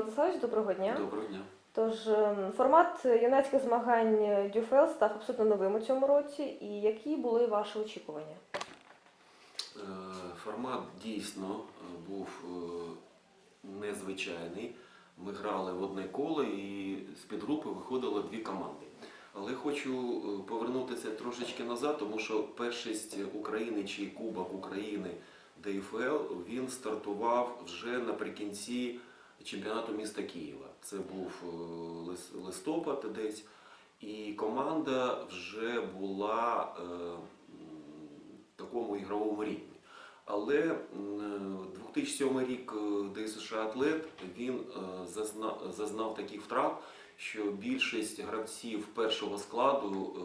Станіславович, доброго дня. Доброго дня. Тож ем, формат юнацьких змагань Дюфел став абсолютно новим у цьому році. І які були ваші очікування? Е, Формат дійсно е, був е, незвичайний. Ми грали в одне коло і з підгрупи виходило дві команди. Але хочу повернутися трошечки назад, тому що першість України чи Кубок України ДФЛ він стартував вже наприкінці чемпіонату міста Києва. Це був е, лис- листопад десь, і команда вже була е, в такому ігровому рівні. Але м, 2007 рік е, ДСШ Атлет він е, зазнав, зазнав таких втрат, що більшість гравців першого складу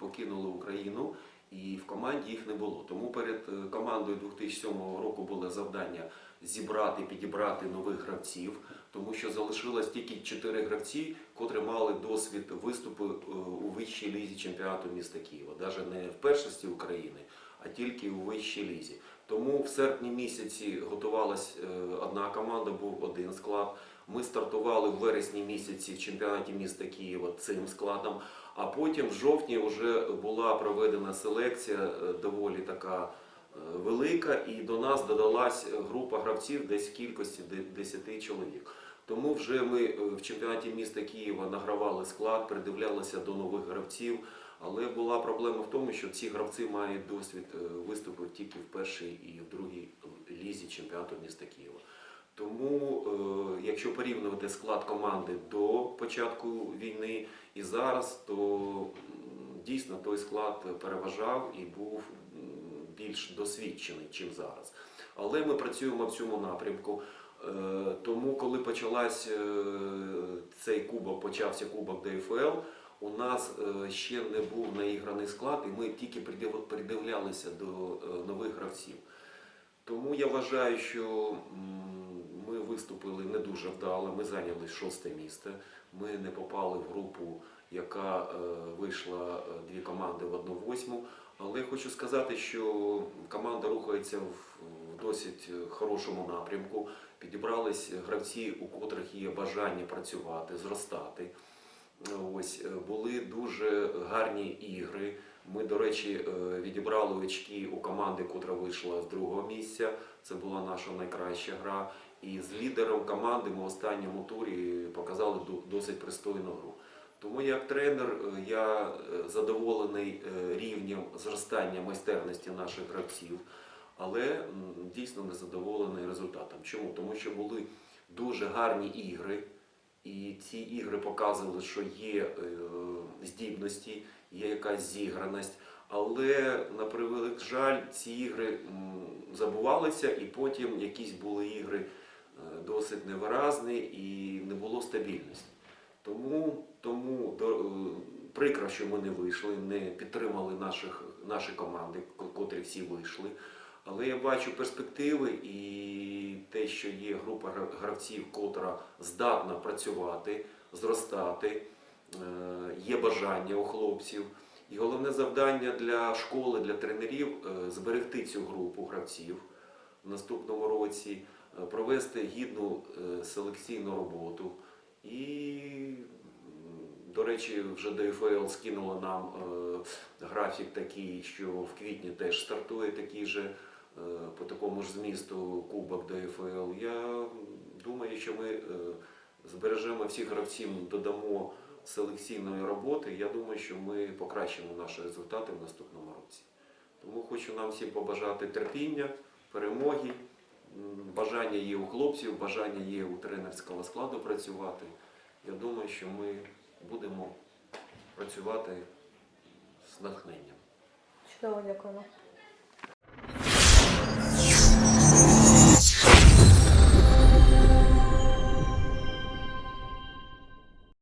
покинули Україну і в команді їх не було. Тому перед е, командою 2007 року було завдання зібрати, підібрати нових гравців, тому що залишилось тільки чотири гравці, котрі мали досвід виступу е, у вищій лізі чемпіонату міста Києва, навіть не в першості України, а тільки у вищій лізі. Тому в серпні місяці готувалась е, одна команда, був один склад. Ми стартували в вересні місяці в чемпіонаті міста Києва цим складом. А потім в жовтні вже була проведена селекція е, доволі така е, велика, і до нас додалась група гравців десь в кількості 10 чоловік. Тому вже ми е, в чемпіонаті міста Києва награвали склад, придивлялися до нових гравців. Але була проблема в тому, що ці гравці мають досвід виступу тільки в першій і в другій лізі чемпіонату міста Києва. Тому, е, якщо порівнювати склад команди до початку війни і зараз, то дійсно той склад переважав і був більш досвідчений, ніж зараз. Але ми працюємо в цьому напрямку. Е, Тому, коли почалась е, цей кубок, почався кубок ДФЛ, у нас ще не був наіграний склад, і ми тільки придивлялися до нових гравців. Тому я вважаю, що виступили не дуже вдало. Ми зайняли шосте місце. Ми не попали в групу, яка е, вийшла е, дві команди в одну восьму. Але хочу сказати, що команда рухається в, досить хорошому напрямку. Підібрались гравці, у котрих є бажання працювати, зростати. Ось е, були дуже гарні ігри. Ми, до речі, е, відібрали очки у команди, котра вийшла з другого місця. Це була наша найкраща гра. І з лідером команди ми в останньому турі показали досить пристойну гру. Тому як тренер е, я е, задоволений рівнем зростання майстерності наших гравців, але дійсно не задоволений результатом. Чому? Тому що були дуже гарні ігри. І ці ігри показували, що є е, здібності, є якась зіграність. Але на превеликий жаль, ці ігри забувалися, і потім якісь були ігри е, досить невиразні і не було стабільності. Тому, тому до, е, прикро, що ми не вийшли, не підтримали наших, наші команди, котрі всі вийшли. Але я бачу перспективи і те, що є група гравців, котра здатна працювати, зростати, е, є бажання у хлопців. І головне завдання для школи, для тренерів е, зберегти цю групу гравців в наступному році, е, провести гідну селекційну роботу. І, до речі, вже ДФЛ скинула нам графік такий, що в квітні теж стартує такий же по такому ж змісту Кубок ДФЛ. Я думаю, що ми е, збережемо всіх гравців, додамо селекційної роботи. Я думаю, що ми покращимо наші результати в наступному році. Тому хочу нам всім побажати терпіння, перемоги. Бажання є у хлопців, бажання є у тренерського складу працювати. Я думаю, що ми будемо працювати з натхненням. Чудово, дякуємо.